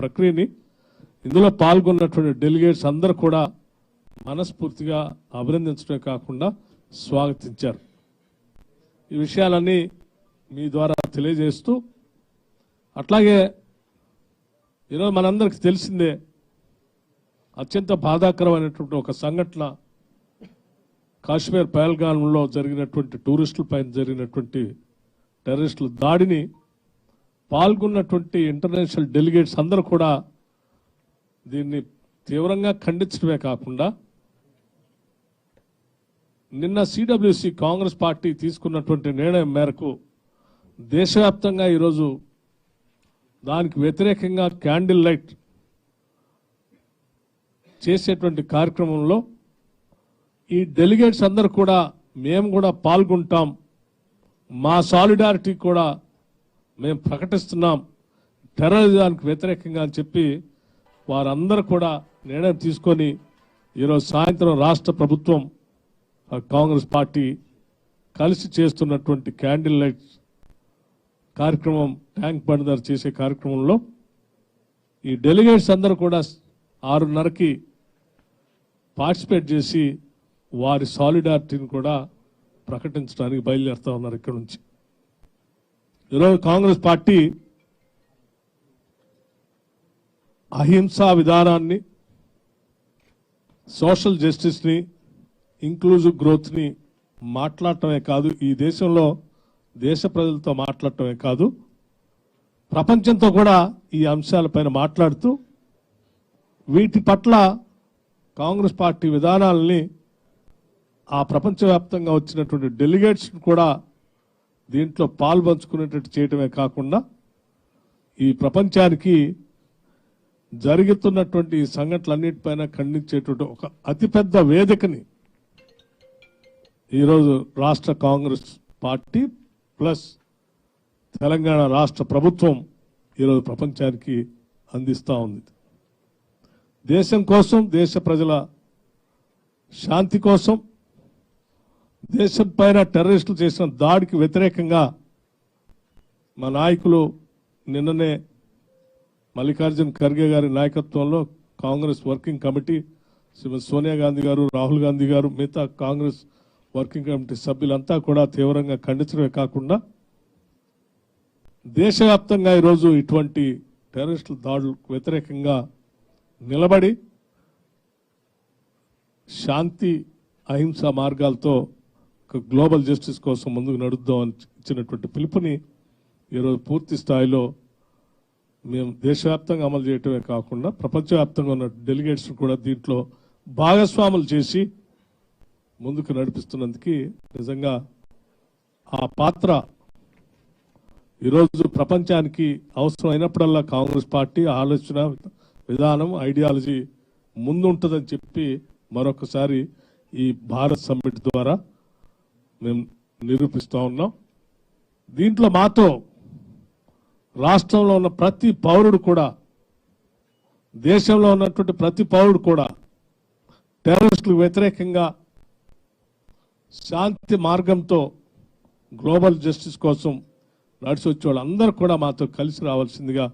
ప్రక్రియని. ఇందులో పాల్గొన్నటువంటి డెలిగేట్స్ అందరూ కూడా మనస్ఫూర్తిగా అభినందించడమే కాకుండా స్వాగతించారు. ఈ విషయాలన్నీ మీ ద్వారా తెలియజేస్తూ అట్లాగే ఈరోజు మనందరికి తెలిసిందే అత్యంత బాధాకరమైనటువంటి ఒక సంఘటన. కాశ్మీర్ పహల్గాంలో జరిగినటువంటి టూరిస్టుల పైన జరిగినటువంటి టెర్రరిస్టుల దాడిని పాల్గొన్నటువంటి ఇంటర్నేషనల్ డెలిగేట్స్ అందరూ కూడా దీన్ని తీవ్రంగా ఖండించడమే కాకుండా నిన్న సిడబ్ల్యూసి కాంగ్రెస్ పార్టీ తీసుకున్నటువంటి నిర్ణయం మేరకు దేశవ్యాప్తంగా ఈరోజు దానికి వ్యతిరేకంగా క్యాండిల్ లైట్ చేసేటువంటి కార్యక్రమంలో ఈ డెలిగేట్స్ అందరూ కూడా మేము కూడా పాల్గొంటాం. మా సాలిడారిటీ కూడా మేము ప్రకటిస్తున్నాం టెర్రరిజానికి వ్యతిరేకంగా అని చెప్పి వారందరూ కూడా నిర్ణయం తీసుకొని ఈరోజు సాయంత్రం రాష్ట్ర ప్రభుత్వం కాంగ్రెస్ పార్టీ కలిసి చేస్తున్నటువంటి క్యాండిల్ లైట్ కార్యక్రమం ట్యాంక్ బండ్ చేసే కార్యక్రమంలో ఈ డెలిగేట్స్ అందరూ కూడా ఆరున్నరకి పార్టిసిపేట్ చేసి వారి సాలిడారిటీని కూడా ప్రకటించడానికి బయలుదేరుతా ఉన్నారు ఇక్కడ నుంచి. ఈరోజు కాంగ్రెస్ పార్టీ అహింసా విధానాన్ని సోషల్ జస్టిస్ని ఇంక్లూజివ్ గ్రోత్ని మాట్లాడటమే కాదు ఈ దేశంలో దేశ ప్రజలతో మాట్లాడటమే కాదు ప్రపంచంతో కూడా ఈ అంశాలపైన మాట్లాడుతూ వీటి పట్ల కాంగ్రెస్ పార్టీ విధానాలని ఆ ప్రపంచవ్యాప్తంగా వచ్చినటువంటి డెలిగేట్స్ కూడా దీంట్లో పాల్పంచుకునేటట్టు చేయటమే కాకుండా ఈ ప్రపంచానికి జరుగుతున్నటువంటి ఈ సంఘటనలన్నిటిపైన ఖండించేటువంటి ఒక అతిపెద్ద వేదికని ఈరోజు రాష్ట్ర కాంగ్రెస్ పార్టీ ప్లస్ తెలంగాణ రాష్ట్ర ప్రభుత్వం ఈరోజు ప్రపంచానికి అందిస్తూ ఉంది. దేశం కోసం దేశ ప్రజల శాంతి కోసం దేశం పైన టెర్రరిస్టులు చేసిన దాడికి వ్యతిరేకంగా మా నాయకులు నిన్ననే మల్లికార్జున్ ఖర్గే గారి నాయకత్వంలో కాంగ్రెస్ వర్కింగ్ కమిటీ శ్రీమతి సోనియా గాంధీ గారు రాహుల్ గాంధీ గారు మిగతా కాంగ్రెస్ వర్కింగ్ కమిటీ సభ్యులంతా కూడా తీవ్రంగా ఖండించడమే కాకుండా దేశవ్యాప్తంగా ఈరోజు ఇటువంటి టెర్రరిస్టుల దాడులకు వ్యతిరేకంగా నిలబడి శాంతి అహింస మార్గాలతో గ్లోబల్ జస్టిస్ కోసం ముందుకు నడుద్దాం అని ఇచ్చినటువంటి పిలుపుని ఈరోజు పూర్తి స్థాయిలో మేము దేశవ్యాప్తంగా అమలు చేయటమే కాకుండా ప్రపంచవ్యాప్తంగా ఉన్న డెలిగేట్స్ కూడా దీంట్లో భాగస్వాములు చేసి ముందుకు నడిపిస్తున్నందుకు నిజంగా ఆ పాత్ర ఈరోజు ప్రపంచానికి అవసరం అయినప్పుడల్లా కాంగ్రెస్ పార్టీ ఆలోచన విధానం ఐడియాలజీ ముందుంటుందని చెప్పి మరొకసారి ఈ భారత్ సమ్మిట్ ద్వారా మేము నిరూపిస్తూ ఉన్నాం. దీంట్లో మాతో రాష్ట్రంలో ఉన్న ప్రతి పౌరుడు కూడా దేశంలో ఉన్నటువంటి ప్రతి పౌరుడు కూడా టెర్రరిస్టులకు వ్యతిరేకంగా శాంతి మార్గంతో గ్లోబల్ జస్టిస్ కోసం నడిచి వచ్చే వాళ్ళందరూ కూడా మాతో కలిసి రావాల్సిందిగా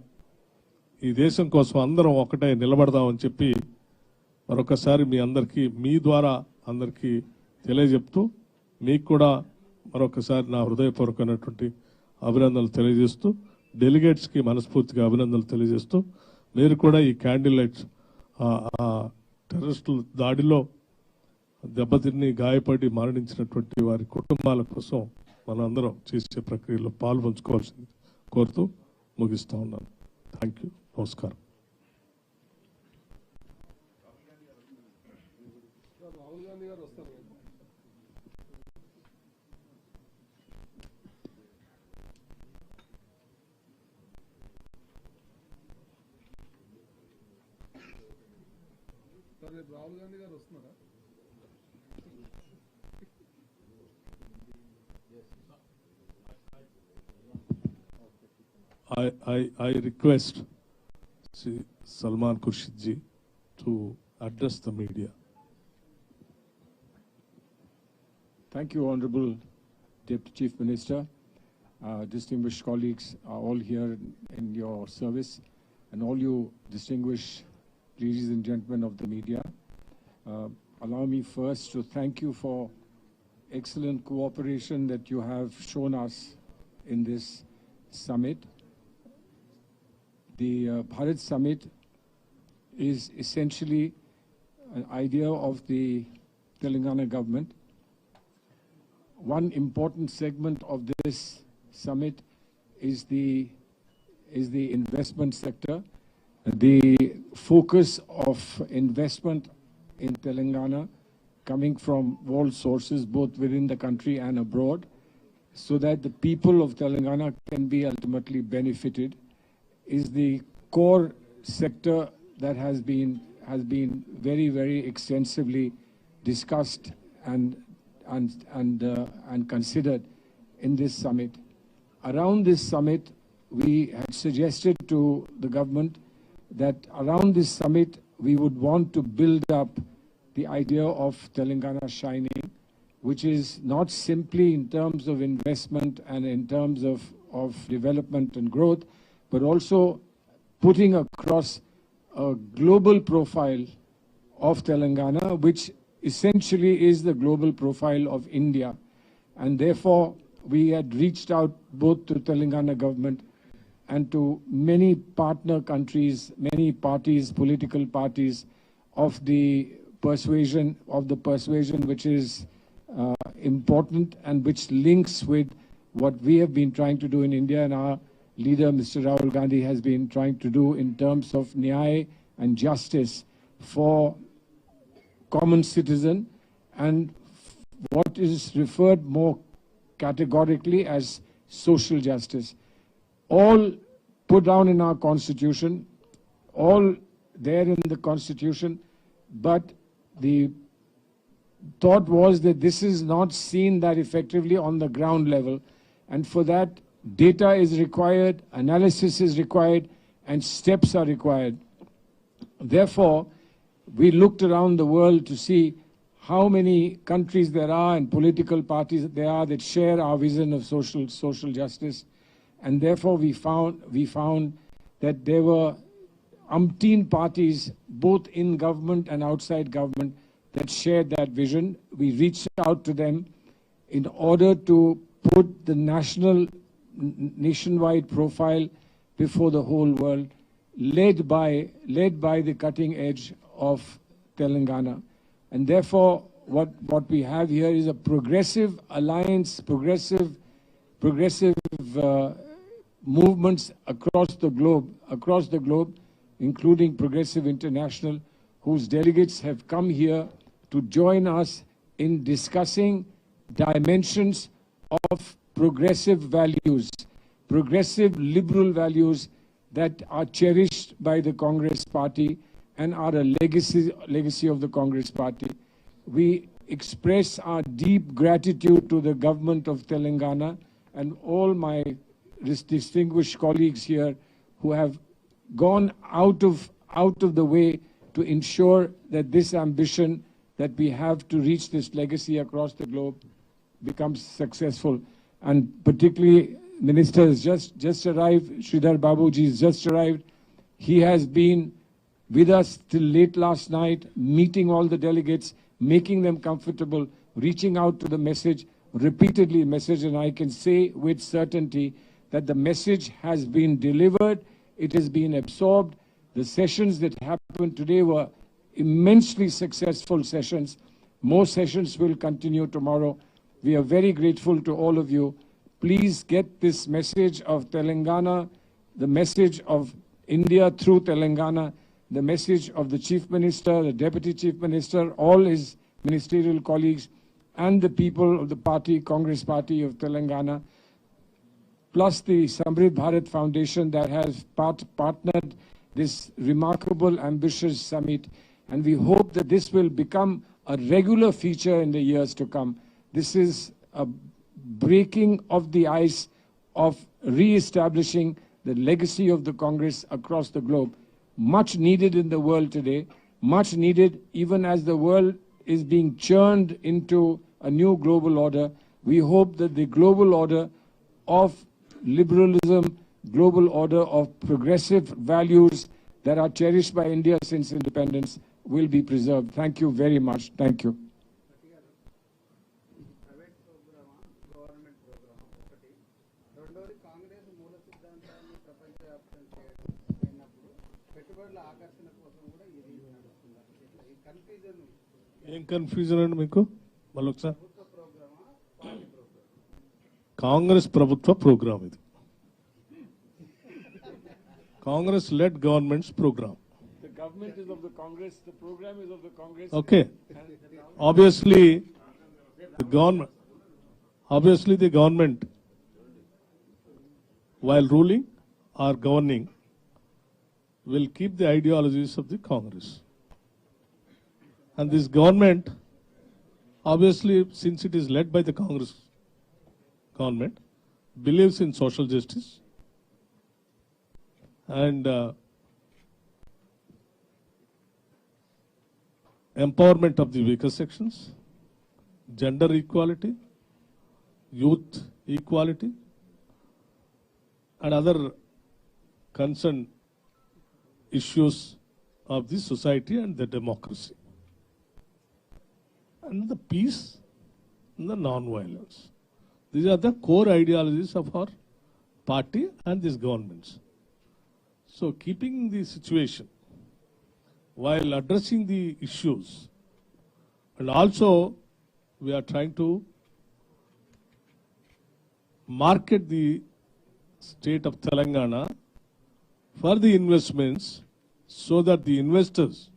ఈ దేశం కోసం అందరం ఒకటే నిలబడదామని చెప్పి మరొకసారి మీ అందరికీ మీ ద్వారా అందరికీ తెలియజెప్తూ మీకు కూడా మరొకసారి నా హృదయపూర్వకమైనటువంటి అభినందనలు తెలియజేస్తూ డెలిగేట్స్కి మనస్ఫూర్తిగా అభినందనలు తెలియజేస్తూ మీరు కూడా ఈ క్యాండిల్ లైట్స్ టెర్రరిస్టుల దాడిలో దెబ్బతిని గాయపడి మరణించినటువంటి వారి కుటుంబాల కోసం మనందరం చేసే ప్రక్రియలో పాల్పంచుకోవాల్సింది కోరుతూ ముగిస్తూ ఉన్నాను. థ్యాంక్ యూ నమస్కారం. సార్ రేపు రాహుల్ గాంధీ గారు వస్తున్నారా I, I, I request Sri Salman Khurshid ji to address the media. Thank you, Honorable Deputy Chief Minister. Uh, Distinguished colleagues are all here in your service. and all you distinguished ladies and gentlemen of the media. Uh, allow me first to thank you for excellent cooperation that you have shown us in this summit. The uh, Bharat Summit is essentially an idea of the Telangana government. One important segment of this summit is the is the investment sector. The focus of investment in Telangana coming from all sources, both within the country and abroad, so that the people of Telangana can be ultimately benefited, is the core sector that has been has been very very extensively discussed and and and uh, and considered in this summit. Around this summit, we had suggested to the government that around this summit we would want to build up the idea of Telangana shining, which is not simply in terms of investment and in terms of, of development and growth, but also putting across a global profile of Telangana, which essentially is the global profile of India. And therefore, we had reached out both to Telangana government and to many partner countries, many parties, political parties of the persuasion, of the persuasion which is uh, important and which links with what we have been trying to do in India and our leader, Mr. Rahul Gandhi, has been trying to do in terms of nyaya and justice for common citizen and what is referred more categorically as social justice. All put down in our constitution, all there in the constitution, but the thought was that this is not seen that effectively on the ground level. And for that, data is required, analysis is required, and steps are required. Therefore, we looked around the world to see how many countries there are and political parties there are that share our vision of social social justice. And therefore, we found we found that there were umpteen parties, both in government and outside government, that shared that vision. We reached out to them in order to put the national, nationwide profile before the whole world, led by, led by the cutting edge of Telangana. And therefore, what, what we have here is a progressive alliance, progressive, progressive uh, movements across the globe, across the globe, including Progressive International, whose delegates have come here to join us in discussing dimensions of progressive values, progressive liberal values that are cherished by the Congress party and are a legacy, legacy of the Congress party. We express our deep gratitude to the government of Telangana and all my distinguished colleagues here who have gone out of, out of the way to ensure that this ambition that we have to reach this legacy across the globe becomes successful. And particularly, Minister has just, just arrived, Sridhar Babuji has just arrived. He has been with us till late last night, meeting all the delegates, making them comfortable, reaching out to the message, repeatedly message, and I can say with certainty that the message has been delivered, it has been absorbed. The sessions that happened today were immensely successful sessions. More sessions will continue tomorrow. We are very grateful to all of you. Please get this message of Telangana, the message of India through Telangana, the message of the Chief Minister, the Deputy Chief Minister, all his ministerial colleagues, and the people of the party, Congress Party of Telangana, plus the Samrid Bharat Foundation that has part partnered this remarkable, ambitious summit. And we hope that this will become a regular feature in the years to come. This is a breaking of the ice of re-establishing the legacy of the Congress across the globe. Much needed in the world today, much needed even as the world is being churned into a new global order. We hope that the global order of liberalism, global order of progressive values that are cherished by India since independence will be preserved. Thank you very much. Thank you. Private ప్రోగ్రామా government ప్రోగ్రామా ఒకటి రెండోది కాంగ్రెస్ మూల సిద్ధాంతాన్ని ప్రపంచవ్యాప్తం చేయడం అయినప్పుడు పెట్టుబడుల ఆకర్షణ కోసం కూడా ఇది నడుస్తుంది ఇట్లా ఈ కన్ఫ్యూజన్ ఏం కన్ఫ్యూజన్ అండి మీకు మళ్ళీ ఒకసారి Congress, pravutha program is it? Congress-led governments' program. The government is of the Congress. the program is of the Congress. Okay. Obviously, the government, obviously the government, while ruling or governing, will keep the ideologies of the Congress. And this government, obviously, since it is led by the Congress government, believes in social justice and uh, empowerment of the weaker sections, gender equality, youth equality, and other concerned issues of the society and the democracy. And the peace and the non-violence. These are the core ideologies of our party and these governments. So keeping the situation while addressing the issues and also we are trying to market the state of Telangana for the investments so that the investors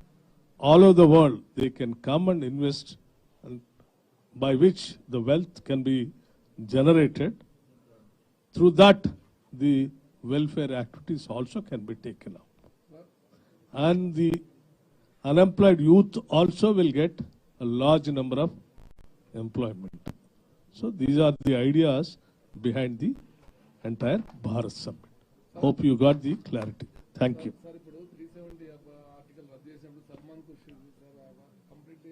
all over the world they can come and invest and by which the wealth can be generated through that the welfare activities also can be taken up and the unemployed youth also will get a large number of employment. So these are the ideas behind the entire Bharat Summit. Hope you got the clarity. Thank you. Sir ఇప్పుడు three seventy article రద్దు చేసినప్పుడు Salman Khurshid sir complete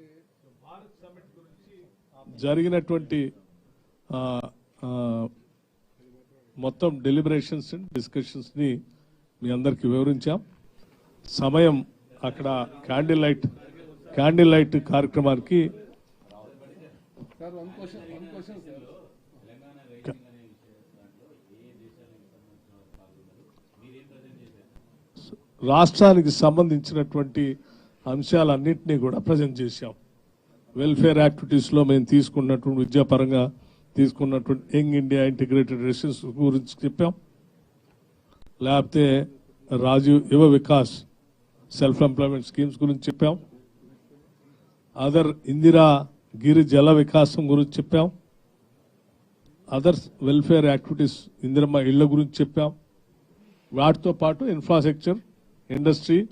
జరిగినటువంటి ఆ, ఆ, మొత్తం deliberations and డిస్కషన్స్ని మీ అందరికి వివరించాం. సమయం అక్కడ క్యాండిల్ లైట్ క్యాండిల్ లైట్ కార్యక్రమానికి రాష్ట్రానికి సంబంధించినటువంటి అంశాలన్నింటినీ కూడా ప్రజెంట్ చేశాం. వెల్ఫేర్ యాక్టివిటీస్లో మేము తీసుకున్నటువంటి విద్యాపరంగా తీసుకున్నటువంటి యంగ్ ఇండియా ఇంటిగ్రేటెడ్ రెసిడెన్స్ గురించి చెప్పాం. లేకపోతే రాజీవ్ యువ వికాస్ సెల్ఫ్ ఎంప్లాయ్మెంట్ స్కీమ్స్ గురించి చెప్పాం. అదర్ ఇందిరా గిరి జల వికాసం గురించి చెప్పాం. అదర్ వెల్ఫేర్ యాక్టివిటీస్ ఇందిరమ్మ ఇళ్ళ గురించి చెప్పాం. వాటితో పాటు infrastructure industry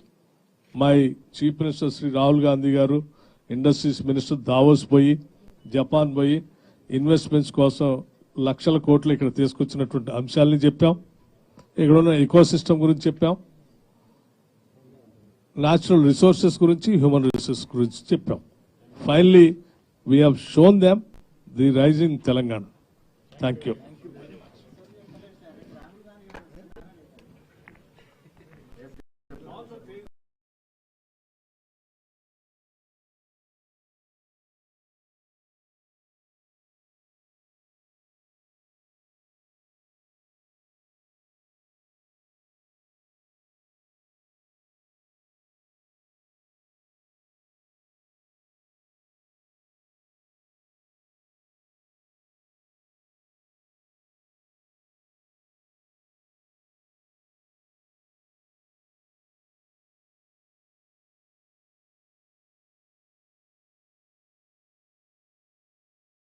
my chief minister Shri Rahul Gandhi గారు ఇండస్ట్రీస్ మినిస్టర్ దావోస్ పోయి జపాన్ పోయి ఇన్వెస్ట్మెంట్స్ కోసం లక్షల కోట్లు ఇక్కడ తీసుకొచ్చినటువంటి అంశాలని చెప్పాం. ఇక్కడ ఉన్న ఎకో సిస్టమ్ గురించి చెప్పాం. న్యాచురల్ రిసోర్సెస్ గురించి హ్యూమన్ రిసోర్సెస్ గురించి చెప్పాం. Finally we have shown them the rising Telangana thank you